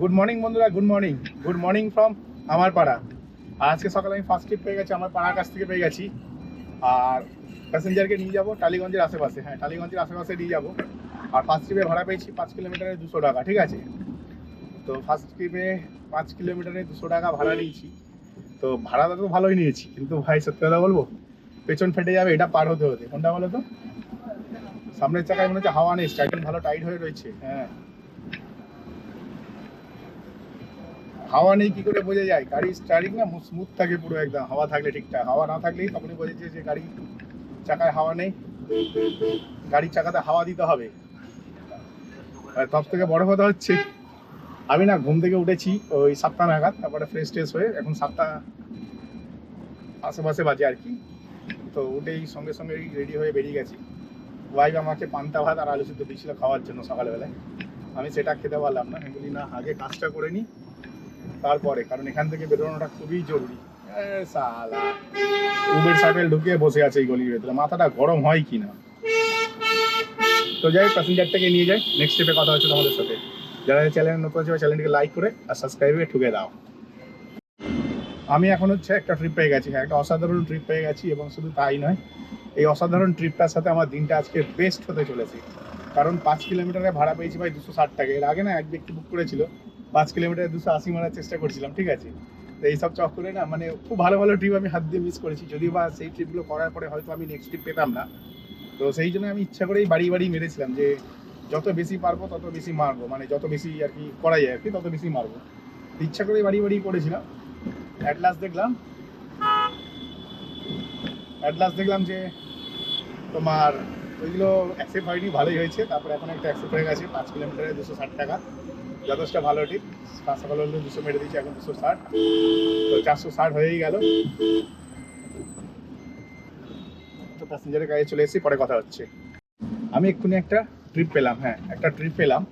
Good morning বন্ধুরা good morning good morning from আমার পাড়া। আজকে সকালে আমি ফার্স্ট ট্রিপ পেয়ে গেছি, আমার পাড়ার কাছ থেকে পেয়ে গেছি। আর প্যাসেঞ্জারকে নিয়ে যাব টালিগঞ্জের আশেপাশে। হ্যাঁ টালিগঞ্জের আশেপাশে নিয়ে যাব। আর ফার্স্ট ট্রিপে ভাড়া পেয়েছি পাঁচ কিলোমিটারে দুশো টাকা, ঠিক আছে? তো ফার্স্ট ট্রিপে পাঁচ কিলোমিটারে দুশো টাকা ভাড়া নিয়েছি। তো ভাড়াটা তো ভালোই নিয়েছি, কিন্তু ভাই, সত্যি কথা বলব, পেছন ফেটে যাবে, এটা পার হতে হতে। কোনটা বলো তো? সামনের চাকায় মনে হচ্ছে হাওয়া নেই স্টার্টিং ভালো টাইট হয়ে রয়েছে হ্যাঁ। হাওয়া নেই, কি করে বোঝা যায়? গাড়ি স্টার্টিং না স্মুথ থাকে পুরো একদম, হাওয়া থাকলে ঠিকঠাক, হাওয়া না থাকলেই তখনই বোঝা যায় যে গাড়ি চাকায় হাওয়া নেই। গাড়ির চাকাতে হাওয়া দিতে হবে। সব থেকে বড় কথা হচ্ছে, আমি না ঘুম থেকে উঠেছি ওই সাতটা নাগাদ, তারপরে ফ্রেশ ট্রেশ হয়ে এখন সাতটা আশেপাশে বাজে আর কি। তো উঠেই সঙ্গে সঙ্গে রেডি হয়ে বেরিয়ে গেছি। ওয়াইফ আমাকে পান্তা ভাত আর আলু সিদ্ধ দিয়েছিল খাওয়ার জন্য সকালবেলায়। আমি সেটা খেতে পারলাম না। আমি বলি, না, আগে কাজটা করে নিই তারপরে, কারণ এখান থেকে বেরোনোটা খুবই জরুরি। উবের সাইকেল ঢুকিয়ে বসে আছে এই গলির ভেতরে। মাথাটা গরম হয় কি না? তো যাই প্যাসেঞ্জারটাকে নিয়ে যাই। নেক্সট স্টেপে কথা হচ্ছে তোমাদের সাথে। যারা চ্যানেল নতুন আছে চ্যানেলটিকে লাইক করে আর সাবস্ক্রাইবে ঠুকে দাও। আমি এখন হচ্ছে একটা ট্রিপ পেয়ে গেছি। হ্যাঁ একটা অসাধারণ ট্রিপ পেয়ে গেছি এবং শুধু তাই নয়, এই অসাধারণ ট্রিপটার সাথে আমার দিনটা আজকে বেস্ট হতে চলেছে। কারণ পাঁচ কিলোমিটারে ভাড়া পেয়েছি ভাই দুশো ষাট টাকা। এর আগে না এক ব্যক্তি বুক করেছিল পাঁচ কিলোমিটার দুশো আশি মারার চেষ্টা করছিলাম, ঠিক আছে? তো এইসব চক্করে না মানে খুব ভালো ভালো ট্রিপ আমি হাত দিয়ে মিস করেছি। যদিও বা সেই ট্রিপগুলো করার পরে হয়তো আমি নেক্সট ট্রিপ পেতাম না। তো সেই জন্য আমি ইচ্ছা করেই বাড়ি বাড়ি মেরেছিলাম যে যত বেশি পারব তত বেশি মারবো মানে যত বেশি আর কি করা যায় আর কি, তত বেশি মারবো। ইচ্ছা করেই বাড়ি বাড়ি করেছিলাম। অ্যাট লাস্ট দেখলাম অ্যাট লাস্ট দেখলাম যে তোমার ওইগুলো অ্যাকসেপ্ট হয়নি, ভালোই হয়েছে। তারপরে এখন একটা অ্যাকসেপ্ট হয়ে গেছে, পাঁচ কিলোমিটারে দুশো ষাট টাকা। যথেষ্ট ভালো পাঁচ সকাল হলে দুশো মেরে দিয়েছি, এখন দুশো ষাট। তো চারশো ষাট হয়েই গেল। তো প্যাসেঞ্জারের কাছে চলে এসেছি, পরে কথা হচ্ছে। আমি এক্ষুনি একটা ট্রিপ পেলাম হ্যাঁ একটা ট্রিপ পেলাম।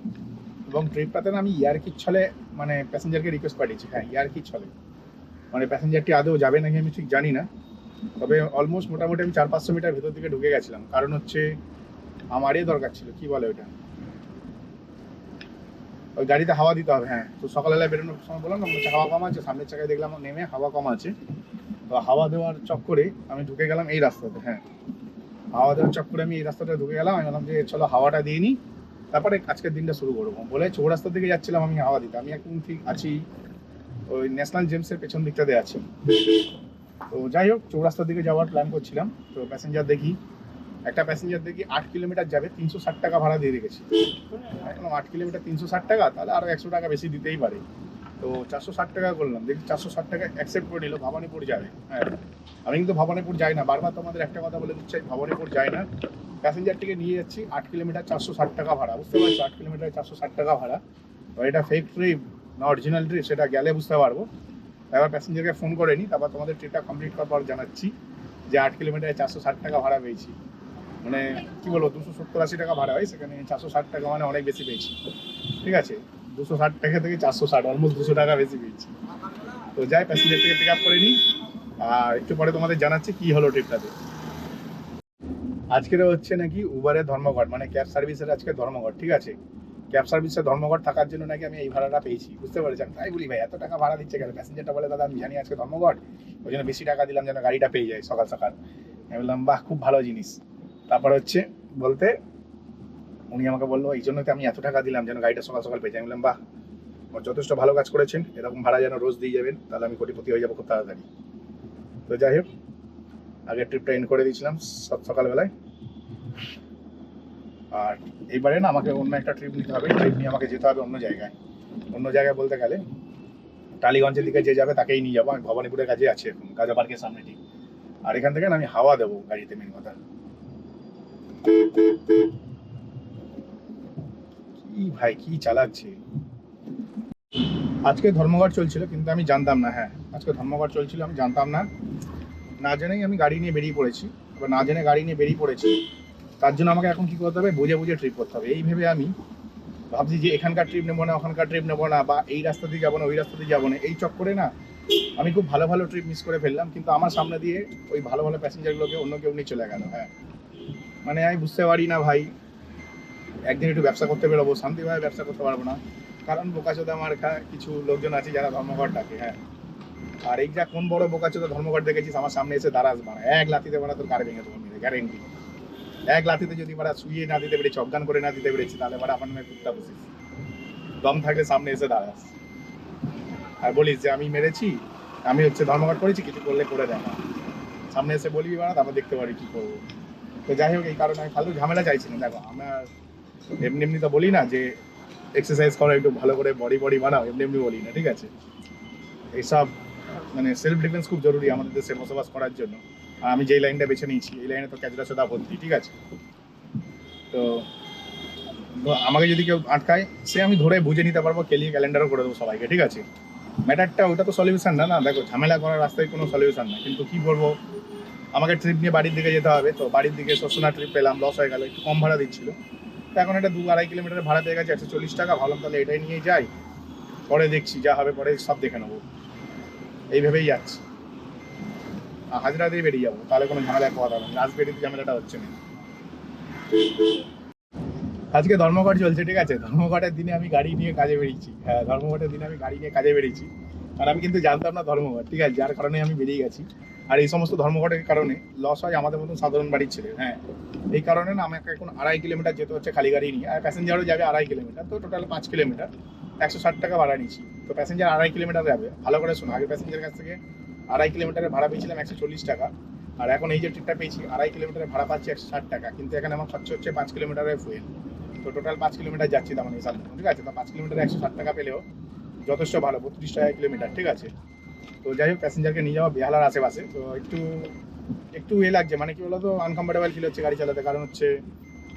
এবং ট্রিপটাতে না আমি ইয়ারকির ছলে মানে প্যাসেঞ্জারকে রিকোয়েস্ট পাঠিয়েছি হ্যাঁ ইয়ারকির ছলে। মানে প্যাসেঞ্জারটি আদৌ যাবে নাকি আমি ঠিক জানি না। তবে অলমোস্ট মোটামুটি আমি চার পাঁচশো মিটার ভেতর দিকে ঢুকে গেছিলাম। কারণ হচ্ছে, আমারই দরকার ছিল, কি বলে ওইটা ওই গাড়িতে হাওয়া দিতে হবে হ্যাঁ। তো সকালবেলা বেরোনোর সময় বললাম না হচ্ছে হাওয়া কম আছে, সামনের চাকায় দেখলাম নেমে হাওয়া কম আছে। তো হাওয়া দেওয়ার চক্করে আমি ঢুকে গেলাম এই রাস্তাতে হ্যাঁ। হাওয়া দেওয়ার চক্করে আমি এই রাস্তাটা ঢুকে গেলাম, আমি বললাম যে, চলো হাওয়াটা দিয়ে নিই তারপরে আজকের দিনটা শুরু করব। বলে চৌরাস্তার দিকে যাচ্ছিলাম আমি হাওয়া দিতে। আমি এখন ঠিক আছি, ওই ন্যাশনাল জেমসের পেছন দিকটাতে আছি। তো যাই হোক চৌরাস্তার দিকে যাওয়ার প্ল্যান করছিলাম। তো প্যাসেঞ্জার দেখি একটা প্যাসেঞ্জার দেখি আট কিলোমিটার যাবে, তিনশো ষাট টাকা ভাড়া দিয়ে রেখেছি। আট কিলোমিটার তিনশো ষাট টাকা, তাহলে আরও একশো টাকা বেশি দিতেই পারে। তো চারশো ষাট টাকা করলাম, দেখি চারশো ষাট টাকা অ্যাকসেপ্ট করে নিল, ভবানীপুর যাবে। হ্যাঁ আমি কিন্তু ভবানীপুর যাই না, বারবার তোমাদের একটা কথা বলে দিচ্ছি, আমি ভবানীপুর যাই না। প্যাসেঞ্জারটিকে নিয়ে যাচ্ছি, আট কিলোমিটার চারশো ষাট টাকা ভাড়া, বুঝতে পারছ? আট কিলোমিটার চারশো ষাট টাকা ভাড়া। তো এটা ফেক ট্রিপ না অরিজিনাল ট্রিপ সেটা গেলে বুঝতে পারব। এবার প্যাসেঞ্জারকে ফোন করে নিই তারপর তোমাদের ট্রিপটা কমপ্লিট করার পর জানাচ্ছি যে আট কিলোমিটারে চারশো ষাট টাকা ভাড়া পেয়েছি। মানে কি বলব, দুশো সত্তর আশি টাকা ভাড়া হয়, সেখানে চারশো ষাট টাকা মানে অনেক বেশি পেয়েছি। ঠিক আছে? দুশো ষাট টাকা থেকে চারশো ষাট অলমোস্ট দুশো টাকা বেশি পেয়েছি। তো যাই প্যাসেঞ্জার থেকে পিক আপ করে নিই, আর একটু পরে তোমাদের জানাচ্ছি কি হলো ট্রিপটাতে আজকের হচ্ছে নাকি উবারের ধর্মঘট মানে ক্যাব সার্ভিসের আজকে ধর্মঘট, ঠিক আছে? ক্যাব সার্ভিসের ধর্মঘট থাকার জন্য নাকি আমি এই ভাড়াটা পেয়েছি, বুঝতে পেরেছেন? তাই বলি ভাই, এত টাকা ভাড়া দিচ্ছে কেন? প্যাসেঞ্জারটা বলে, দাদা, আমি জানি আজকে ধর্মঘট। ওই জন্য বেশি টাকা দিলাম যেন গাড়িটা পেয়ে যায় সকাল সকাল। আমি বললাম, বাহ, খুব ভালো জিনিস। তারপর হচ্ছে বলতে উনি আমাকে বলল, এই জন্য আমি এত টাকা দিলাম যেন গাড়িটা সকাল সকাল পেয়ে যাই বললাম, বাহ যথেষ্ট ভালো কাজ করেছেন। এরকম ভাড়া যেন রোজ দিয়ে যাবেন, তাহলে আমি কোটিপতি হয়ে যাব খুব তাড়াতাড়ি। তো যাই হোক, আগের ট্রিপটা এন্ড করে দিয়েছিলাম সব- সকালবেলায়। আর এইবারে না আমাকে অন্য একটা ট্রিপ নিতে হবে ট্রিপ নিয়ে আমাকে যেতে হবে অন্য জায়গায়। অন্য জায়গায় বলতে গেলে টালিগঞ্জের দিকে যে যাবে তাকেই নিয়ে যাব আমি ভবানীপুরের কাছে আছি এখন, গাজা পার্কের সামনে ঠিক। আর এখান থেকে আমি হাওয়া দেবো গাড়িতে মেন কথা। কি ভাই, কি চালাচ্ছে? আজকে ধর্মঘট চলছিল, কিন্তু আমি জানতাম না হ্যাঁ। আজকে ধর্মঘট চলছিল, আমি জানতাম না। না জেনেই আমি গাড়ি নিয়ে বেরিয়ে পড়েছি। এবার না জেনে গাড়ি নিয়ে বেরিয়ে পড়েছি, তার জন্য আমাকে এখন কি করতে হবে? বুঝে বুঝে ট্রিপ করতে হবে। এই ভেবে আমি ভাবছি যে এখানকার ট্রিপ নেব না, ওখানকার ট্রিপ নেব না, বা এই রাস্তা দিয়ে যাব না, ওই রাস্তা দিয়ে যাব না। এই চক্করে না আমি খুব ভালো ভালো ট্রিপ মিস করে ফেললাম, কিন্তু আমার সামনে দিয়ে ওই ভালো ভালো প্যাসেঞ্জারগুলোকে অন্য কেউ নিয়ে চলে গেল হ্যাঁ। মানে আমি বুঝতে পারি না ভাই। একদিন একটু ব্যবসা করতে বেরোবো, শান্তিভাবে ব্যবসা করতে পারব না। কারণ বোকাচোদা মার্কা কিছু লোকজন আছে যারা ধর্মঘট ডাকে হ্যাঁ। আর এই যা কোন বড় বোকাচোদা ধর্মঘট দেখেছিস, আমার সামনে এসে দাঁড়াস বাড়া এক লাথিতে বাড়া তোর গাড়ি ভেঙে দেবো গ্যারেন্টি এক লাথিতে যদি বাড়া শুয়ে না দিতে পেরেছি, অজ্ঞান করে না দিতে পেরেছি, তাহলে বাড়া আমার নামে কুত্তা বসিস দম থাকলে সামনে এসে দাঁড়াস। আর বলিস যে, আমি মেরেছি, আমি হচ্ছে ধর্মঘট করেছি, কিছু করলে করে দেখা। সামনে এসে বলবি বাড়া তারপর দেখতে পারি কি করব। তো যাই হোক, এই কারণে আমি ফালতু ঝামেলা চাইছি না দেখো, আমার এমনি এমনি তো বলি না যে এক্সারসাইজ করো, একটু ভালো করে বডি বডি বানাও, এমনি এমনি বলি না, ঠিক আছে? এইসব মানে সেলফ ডিফেন্স খুব জরুরি আমাদের দেশে বসবাস করার জন্য। আর আমি যেই লাইনটা বেছে নিয়েছি, এই লাইনে তো ক্যাচরা সোদা ভর্তি, ঠিক আছে? তো আমাকে যদি কেউ আটকায়, সে আমি ধরে বুঝে নিতে পারব কেলিয়ে ক্যালেন্ডারও করে দেবো সবাইকে, ঠিক আছে? ম্যাটারটা ওটা তো সলিউশন না না, দেখো, ঝামেলা করার রাস্তায় কোনো সলিউশন না, কিন্তু কি করব আমাকে ট্রিপ নিয়ে বাড়ির দিকে যেতে হবে, তো বাড়ির দিকে সসনা ট্রিপ পেলাম লস হয়ে গেল, একটু কম ভাড়া দিচ্ছিল। তো এখন এটা দু আড়াই কিলোমিটার ভাড়া পেয়ে গেছে, একশো চল্লিশ টাকা। ভাবলাম তাহলে এটাই নিয়ে যাই, পরে দেখছি যা হবে, পরে সব দেখে নেব। এইভাবেই যাচ্ছি। হাজরা দিয়ে বেরিয়ে যাব, তাহলে কোনো ঝামেলা কথা হবে রাজবেরিতে ঝামেলাটা হচ্ছে না। আজকে ধর্মঘট চলছে, ঠিক আছে? ধর্মঘটের দিনে আমি গাড়ি নিয়ে কাজে বেরিয়েছি। হ্যাঁ ধর্মঘটের দিনে আমি গাড়ি নিয়ে কাজে বেরিয়েছি। আর আমি কিন্তু জানতাম না ধর্মঘট, ঠিক আছে? যার কারণে আমি বেরিয়ে গেছি। আর এই সমস্ত ধর্মঘটের কারণে লস হয় আমাদের মতন সাধারণ বাড়ির ছেলে হ্যাঁ। এই কারণে না আমাকে এখন আড়াই কিলোমিটার যেতে হচ্ছে খালি গাড়ি নিয়ে। আর প্যাসেঞ্জারও যাবে আড়াই কিলোমিটার, তো টোটাল পাঁচ কিলোমিটার। একশো ষাট টাকা ভাড়া নিচ্ছি তো প্যাসেঞ্জার আড়াই কিলোমিটার যাবে। ভালো করে শোনো আগে প্যাসেঞ্জারের কাছ থেকে আড়াই কিলোমিটারের ভাড়া পেয়েছিলাম একশো চল্লিশ টাকা। আর এখন এই যে ট্রিপটা পেয়েছি, আড়াই কিলোমিটারের ভাড়া পাচ্ছি একশো ষাট টাকা। কিন্তু এখানে আমার খরচ হচ্ছে পাঁচ কিলোমিটারের ফুয়েল তো টোটাল পাঁচ কিলোমিটার যাচ্ছি তার মানে সাল ঠিক আছে? তো পাঁচ কিলোমিটার একশো ষাট টাকা পেলেও যথেষ্ট ভালো, বত্রিশ টাকা কিলোমিটার, ঠিক আছে? তো যাই হোক প্যাসেঞ্জারকে নিয়ে যাওয়া বেহালার আশেপাশে। তো একটু একটু এ লাগছে মানে কি বলতো আনকমফোর্টেবল ফিল হচ্ছে গাড়ি চালাতে। কারণ হচ্ছে,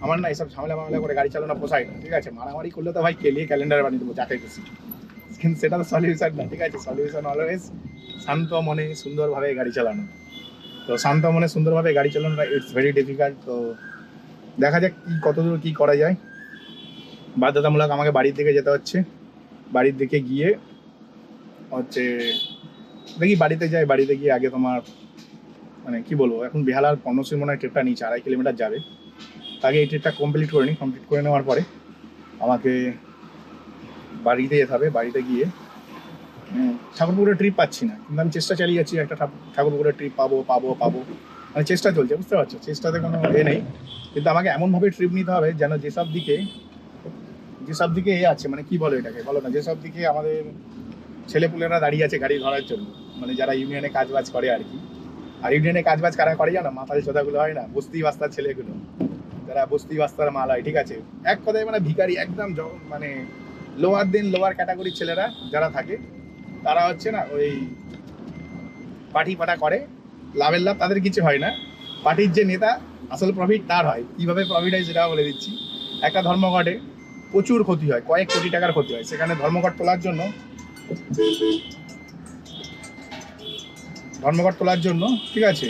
আমার না এইসব ঝামেলা মামলা করে গাড়ি চালানো পোষায় না, ঠিক আছে? মারামারি করলে তো ভাই কেলিয়ে ক্যালেন্ডার বানিয়ে দেবো, যাকে খুশি। কিন্তু সেটা তো সলিউশন না, ঠিক আছে? সলিউশন অলওয়েজ শান্ত মনে সুন্দরভাবে গাড়ি চালানো। তো শান্ত মনে সুন্দরভাবে গাড়ি চালানোটা ইটস ভেরি ডিফিকাল্ট তো দেখা যাক কি, কতদূর কী করা যায়। বাধ্যতামূলক আমাকে বাড়ির দিকে যেতে হচ্ছে। বাড়ির দিকে গিয়ে হচ্ছে দেখি বাড়িতে যাই, বাড়িতে গিয়ে আগে তোমার মানে কি বলব, এখন বেহালার পর্ণশ্রী মনে হয় ট্রিপটা নিচে আড়াই কিলোমিটার যাবে। আগে এই ট্রিপটা কমপ্লিট করে নিই কমপ্লিট করে নেওয়ার পরে আমাকে বাড়িতে যেতে হবে, বাড়িতে গিয়ে ঠাকুরপুকুরের ট্রিপ পাচ্ছি না, কিন্তু আমি চেষ্টা চালিয়ে যাচ্ছি, একটা ঠাকুর- ঠাকুরপুকুরের ট্রিপ পাবো পাবো পাবো। মানে চেষ্টা চলছে, বুঝতে পারছ? চেষ্টাতে কোনো এ নেই। কিন্তু আমাকে এমনভাবে ট্রিপ নিতে হবে যেন যেসব দিকে যেসব দিকে এ আছে মানে কি বলো এটাকে? বলো না, যেসব দিকে আমাদের ছেলেপুলেরা দাঁড়িয়ে আছে গাড়ি ধরার জন্য। মানে যারা ইউনিয়নে কাজ বাজ করে আর কি। আর ইউনিয়নে কাজ বাজ কারা করে জানো? মাথায় চোদাগুলো হয় না? বস্তি বাস্তার ছেলেগুলো। যারা বস্তি বাস্তার মাল হয়, ঠিক আছে? এক কথায় মানে ভিখারি একদম মানে লোয়ার দিন লোয়ার ক্যাটাগরির ছেলেরা যারা থাকে, তারা হচ্ছে না ওই পাটি পাটা করে। লাভের লাভ তাদের কিছু হয় না। পার্টির যে নেতা, আসল প্রফিট তার হয়। কীভাবে প্রফিট হয় সেটা বলে দিচ্ছি। একটা ধর্মঘটে প্রচুর ক্ষতি হয়, কয়েক কোটি টাকার ক্ষতি হয়। সেখানে ধর্মঘট তোলার জন্য ধর্মঘট তোলার জন্য, ঠিক আছে?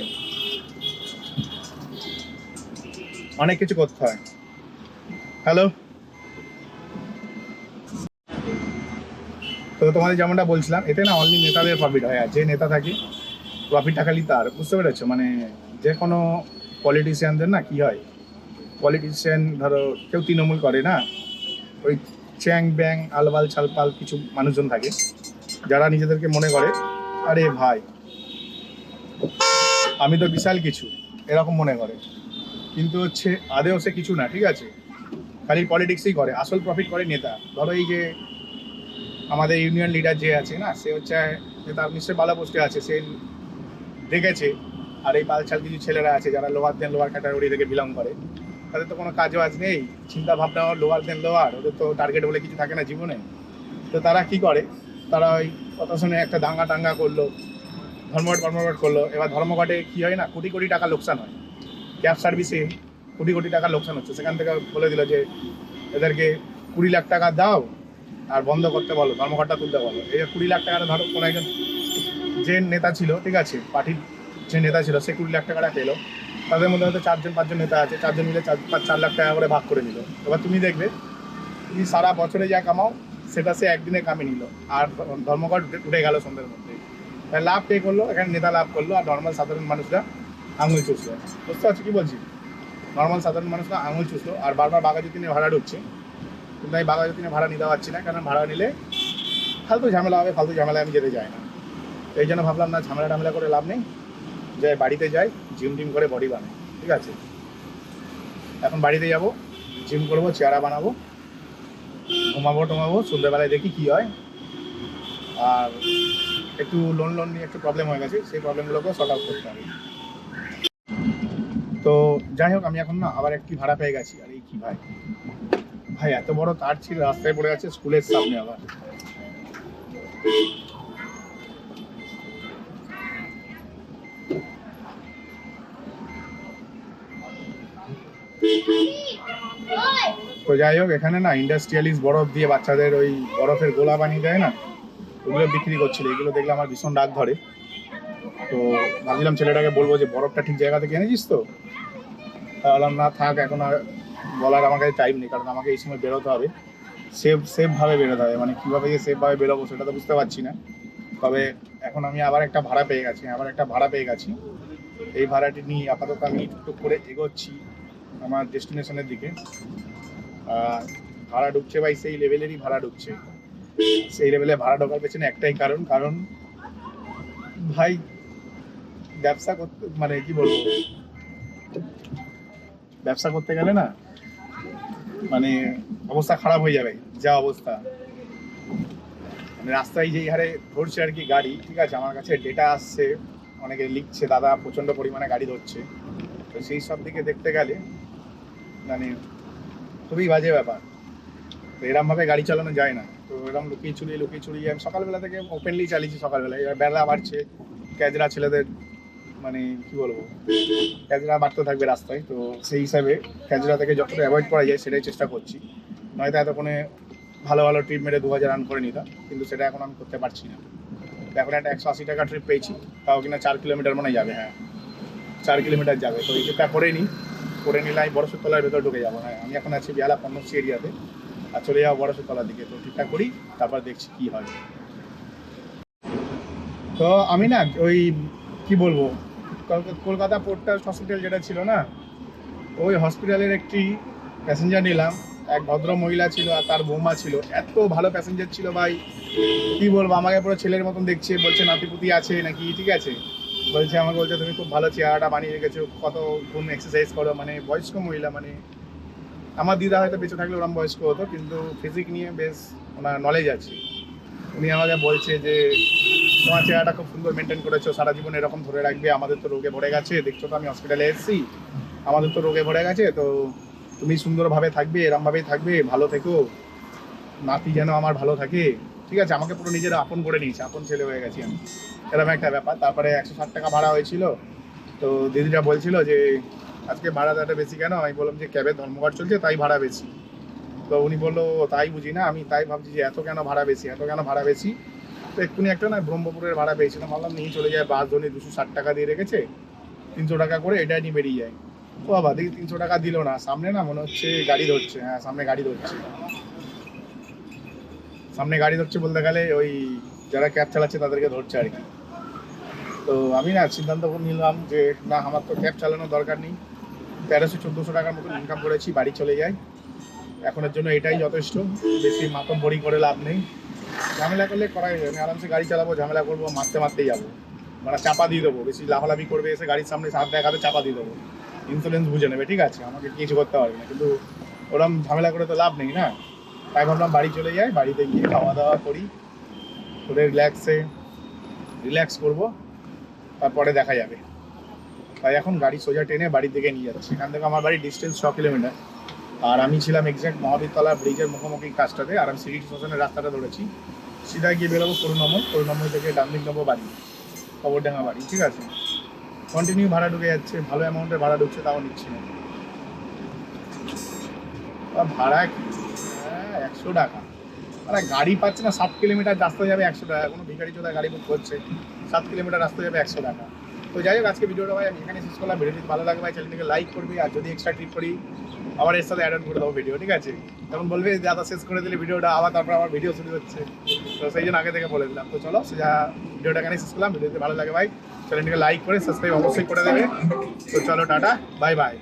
অনেক কিছু করতে হয়। হ্যালো তো তোমাদের যেমনটা বলছিলাম, এতে না অনলি নেতাদের প্রফিট হয়, আর যে নেতা থাকে প্রফিটটা খালি তার, বুঝতে পেরেছ? মানে যে কোনো পলিটিশিয়ানদের না কি হয়? পলিটিশিয়ান ধরো, কেউ তৃণমূল করে না, ওই চ্যাং, ব্যাং, আলবাল ছালপাল কিছু মানুষজন থাকে, যারা নিজেদেরকে মনে করে, আরে ভাই, আমি তো বিশাল কিছু। এরকম মনে করে। কিন্তু হচ্ছে আদেও সে কিছু না, ঠিক আছে? খালি পলিটিক্সই করে, আসল প্রফিট করে নেতা। ধরো এই যে আমাদের ইউনিয়ন লিডার যে আছে না, সে হচ্ছে নেতা নিশ্চয়ই ভালো পোস্টে আছে, সে দেখেছে। আর এই বালছাল কিছু ছেলেরা আছে, যারা লোয়ার দেন লোয়ার ক্যাটাগরি থেকে বিলং করে। তাদের তো কোনো কাজ বাজ নেই। চিন্তা ভাবনা লোয়ার দেন লোয়ার ওদের তো টার্গেট বলে কিছু থাকে না জীবনে। তো তারা কি করে? তারা ওই কথা শুনে একটা দাঙ্গা টাঙ্গা করল, ধর্মঘট কর্মঘট করল। এবার ধর্মঘটে কি হয় না? কোটি কোটি টাকা লোকসান হয়। ক্যাব সার্ভিসে কোটি কোটি টাকা লোকসান হচ্ছে। সেখান থেকে বলে দিল যে, এদেরকে কুড়ি লাখ টাকা দাও, আর বন্ধ করতে বলো, ধর্মঘটটা তুলতে বলো। এই কুড়ি লাখ টাকাটা ধরো, কোনো একজন যে নেতা ছিল, ঠিক আছে, পার্টির যে নেতা ছিল, সে কুড়ি লাখ টাকাটা পেল। তাদের মধ্যে হয়তো চারজন, পাঁচজন নেতা আছে, চারজন মিলে চার, পাঁচ, চার লাখ টাকা করে ভাগ করে নিল। এবার তুমি দেখবে, তুমি সারা বছরে যা কামাও, সেটা সে একদিনে কামিয়ে নিল। আর ধর্মঘট উঠে গেল সন্ধ্যের মধ্যে। লাভ কে করল? এখানে নেতা লাভ করল, আর নর্মাল সাধারণ মানুষরা আঙুল চুষলো। বুঝতে পারছ কি বলছি? নর্মাল সাধারণ মানুষরা আঙুল চুষলো, আর বারবার বাঘাযতীনে ভাড়া ঢুকছে। কিন্তু আমি বাঘাযতীনে ভাড়া নিতে পারছি না, কারণ ভাড়া নিলে ফালতু ঝামেলা হবে, ফালতু ঝামেলায় আমি যেতে চাই না। এই জন্য ভাবলাম, না ঝামেলা টামেলা করে লাভ নেই। যে বাড়িতে যাই, জিম টিম করে বডি বানাই, ঠিক আছে? এখন বাড়িতে যাব, জিম করব, চেহারা বানাবো, ঘুমাবো টমাবো, সন্ধ্যেবেলায় দেখি কি হয়। আর একটু লোন লোন নিয়ে একটু প্রবলেম হয়ে গেছে, সেই প্রবলেমগুলোকেও সর্ট আউট করতে হবে। তো যাই হোক, আমি এখন না আবার একটি ভাড়া পেয়ে গেছি। আর এই কি ভাই? ভাই, এত বড় তার ছিল রাস্তায় পড়ে গেছে স্কুলের সামনে আবার। তো যাই হোক, এখানে না ইন্ডাস্ট্রিয়ালিস্ট বরফ দিয়ে বাচ্চাদের ওই বরফের গোলা বানিয়ে দেয় না, ওগুলো বিক্রি করছিল। এগুলো দেখলে আমার ভীষণ রাগ ধরে। তো ভাবছিলাম ছেলেটাকে বলব যে, বরফটা ঠিক জায়গা থেকে এনেছিস তো? তা বললাম, না থাক, এখন আর বলার আমার কাছে টাইম নেই, কারণ আমাকে এই সময় বেরোতে হবে। সেফ সেফভাবে বেরোতে হবে। মানে কীভাবে যে সেফভাবে বেরোবো সেটা তো বুঝতে পারছি না। তবে এখন আমি আবার একটা ভাড়া পেয়ে গেছি, আবার একটা ভাড়া পেয়ে গেছি। এই ভাড়াটি নিয়ে আপাতত আমি টুকটুক করে এগোচ্ছি আমার ডেস্টিনেশনের দিকে। ভাড়া ঢুকছে ভাই সেই লেভেলেরই ভাড়া ঢুকছে। সেই লেভেলে ভাড়া ঢোকার পেছনে একটাই কারণ কারণ ভাই ব্যবসা করতে মানে কি বলব? ব্যবসা করতে গেলে না মানে অবস্থা খারাপ হয়ে যাবে, যা অবস্থা। মানে রাস্তায় যেই হারে ধরছে আর কি গাড়ি, ঠিক আছে, আমার কাছে ডেটা আসছে, অনেকে লিখছে, দাদা প্রচণ্ড পরিমাণে গাড়ি ধরছে। তো সেই সব দিকে দেখতে গেলে মানে খুবই বাজে ব্যাপার। তো এরমভাবে গাড়ি চালানো যায় না। তো এরকম লুকিয়ে চুরিয়ে লুকিয়ে চুরিয়ে আমি সকালবেলা থেকে ওপেনলি চালিয়েছি সকালবেলা এবার বেলা বাড়ছে, ক্যাজরা ছেলেদের মানে কি বলব, ক্যাজরা বাড়তে থাকবে রাস্তায়। তো সেই হিসাবে ক্যাজরা থেকে যতটা অ্যাভয়েড করা যায় সেটাই চেষ্টা করছি। নয়তো এতক্ষণে ভালো ভালো ট্রিপ মেরে দু হাজার রান করে নিতাম, কিন্তু সেটা এখন আমি করতে পারছি না। এখন একটা একশো আশি টাকা ট্রিপ পেয়েছি, তাও কিনা চার কিলোমিটার মানে যাবে হ্যাঁ। চার কিলোমিটার যাবে, তো এই ট্রিপটা করে নিই করে নিলে আমি বড় তলার ভেতর ঢুকে যাব। হ্যাঁ আমি এখন আছি বিয়ালা পণ্যশ্রী এরিয়াতে। আর চলে যাব বড় তলার দিকে। তো ঠিকঠাক করি, তারপর দেখছি কি হয়। তো আমি না ওই কি বলব, কলকা- কলকাতা পোর্ট ট্রাস্ট হসপিটাল যেটা ছিল না, ওই হসপিটালের একটি প্যাসেঞ্জার নিলাম। এক ভদ্র মহিলা ছিল আর তার বৌমা ছিল। এত ভালো প্যাসেঞ্জার ছিল ভাই। কি বলব, আমাকে পুরো ছেলের মতন দেখছে। বলছে, নাতিপুতি আছে নাকি? ঠিক আছে। বলছে আমাকে, বলছে তুমি খুব ভালো চেহারাটা বানিয়ে রেখেছো, কত কোন এক্সারসাইজ করো মানে বয়স্ক মহিলা মানে আমার দিদা হয়তো বেঁচে থাকলে ওরম বয়স্ক হতো, কিন্তু ফিজিক নিয়ে বেশ ওনার নলেজ আছে। উনি আমাকে বলছে যে, তোমার চেহারাটা খুব সুন্দর মেনটেন করেছ, সারা জীবন এরকম ধরে রাখবে, আমাদের তো রোগে ভরে গেছে, দেখছ তো আমি হসপিটালে এসেছি, আমাদের তো রোগে ভরে গেছে, তো তুমি সুন্দরভাবে থাকবে, এরমভাবেই থাকবে, ভালো থেকো, নাতি যেন আমার ভালো থাকে ঠিক আছে, আমাকে পুরো নিজের আপন করে নিয়েছে, আপন ছেলে হয়ে গেছি আমি। এরকম একটা ব্যাপার। তারপরে একশো ষাট টাকা ভাড়া হয়েছিল। তো দিদিটা বলছিল যে, আজকে ভাড়া দাটা বেশি কেন? আমি বললাম যে ক্যাবের ধর্মঘট চলছে, তাই ভাড়া বেশি। তো উনি বলল তাই বুঝি না, আমি তাই ভাবছি যে, এত কেন ভাড়া বেশি, এত কেন ভাড়া বেশি? তো এক্ষুনি একটা না ব্রহ্মপুরের ভাড়া পেয়েছিলাম। ভাবলাম নিয়ে চলে যায় বাস ধরে দুশো ষাট টাকা দিয়ে রেখেছে, তিনশো টাকা করে এটাই নিয়ে বেরিয়ে যায় ও বাবা, দেখি তিনশো টাকা দিল না, সামনে না মনে হচ্ছে গাড়ি ধরছে হ্যাঁ সামনে গাড়ি ধরছে। সামনে গাড়ি ধরছে বলতে গেলে ওই যারা ক্যাব চালাচ্ছে তাদেরকে ধরছে আর কি। তো আমি না সিদ্ধান্ত নিলাম যে না, আমার তো ক্যাব চালানোর দরকার নেই। তেরোশো, চোদ্দোশো টাকার মতো ইনকাম করেছি, বাড়ি চলে যাই। এখনের জন্য এটাই যথেষ্ট। বেশি মাতম বড়ি করে লাভ নেই। ঝামেলা করলে করাই আমি আরামসে গাড়ি চালাবো, ঝামেলা করব, মারতে মারতেই যাব। মানে চাপা দিয়ে দেবো। বেশি লাফালাফি করবে এসে গাড়ির সামনে সাত দেখাতে চাপা দিয়ে দেবো। ইন্স্যুরেন্স বুঝে নেবে, ঠিক আছে? আমাকে কিছু করতে পারবে না। কিন্তু ওরম ঝামেলা করে তো লাভ নেই না। তাই ভাবলাম বাড়ি চলে যাই, বাড়িতে গিয়ে খাওয়া দাওয়া করি, করে রিল্যাক্সে রিল্যাক্স করব, তারপরে দেখা যাবে। তাই এখন গাড়ি সোজা ট্রেনে বাড়ির দিকে নিয়ে যাচ্ছি। এখান থেকে আমার বাড়ি ডিস্টেন্স ছ কিলোমিটার আর আমি ছিলাম এক্স্যাক্ট মহাবীরতলা ব্রিজের মুখোমুখি কাজটাতে, আর আমি সিটি স্টেশনের রাস্তাটা ধরেছি। সিধা গিয়ে বেরোবো করুণাময়। করুণাময় থেকে ডান দিক নেব বাড়ি খবরডাঙ্গা বাড়ি, ঠিক আছে? কন্টিনিউ ভাড়া ঢুকে যাচ্ছে, ভালো অ্যামাউন্টের ভাড়া ঢুকছে, তাও নিচ্ছি না। ভাড়া একশো টাকা। মানে গাড়ি পাচ্ছে না, সাত কিলোমিটার রাস্তা যাবে একশো টাকা। কোনো ভিখারি চোদা গাড়ি বুক করছে, সাত কিলোমিটার রাস্তা যাবে একশো টাকা। তো যাই হোক, আজকে ভিডিওটা ভাই আমি এখানে শেষ করলাম। ভিডিও ভালো লাগে ভাই, চ্যানেলটিকে লাইক করবি, আর যদি এক্সট্রা ট্রিপ করি, আবার এর সাথে অ্যাড করে দেবো ভিডিও ঠিক আছে? তখন বলবে, দাদা শেষ করে দিলে ভিডিওটা, আবার তারপর আমার ভিডিও শুরু হচ্ছে। তো সেই জন্য আগে থেকে বলে দিলাম। তো চলো সেটা ভিডিওটা এখানে শেষ করলাম। ভিডিও যদি ভালো লাগে ভাই, চ্যানেলটিকে লাইক করে সাবস্ক্রাইব অবশ্যই করে দেবে। তো চলো, টাটা বাই বাই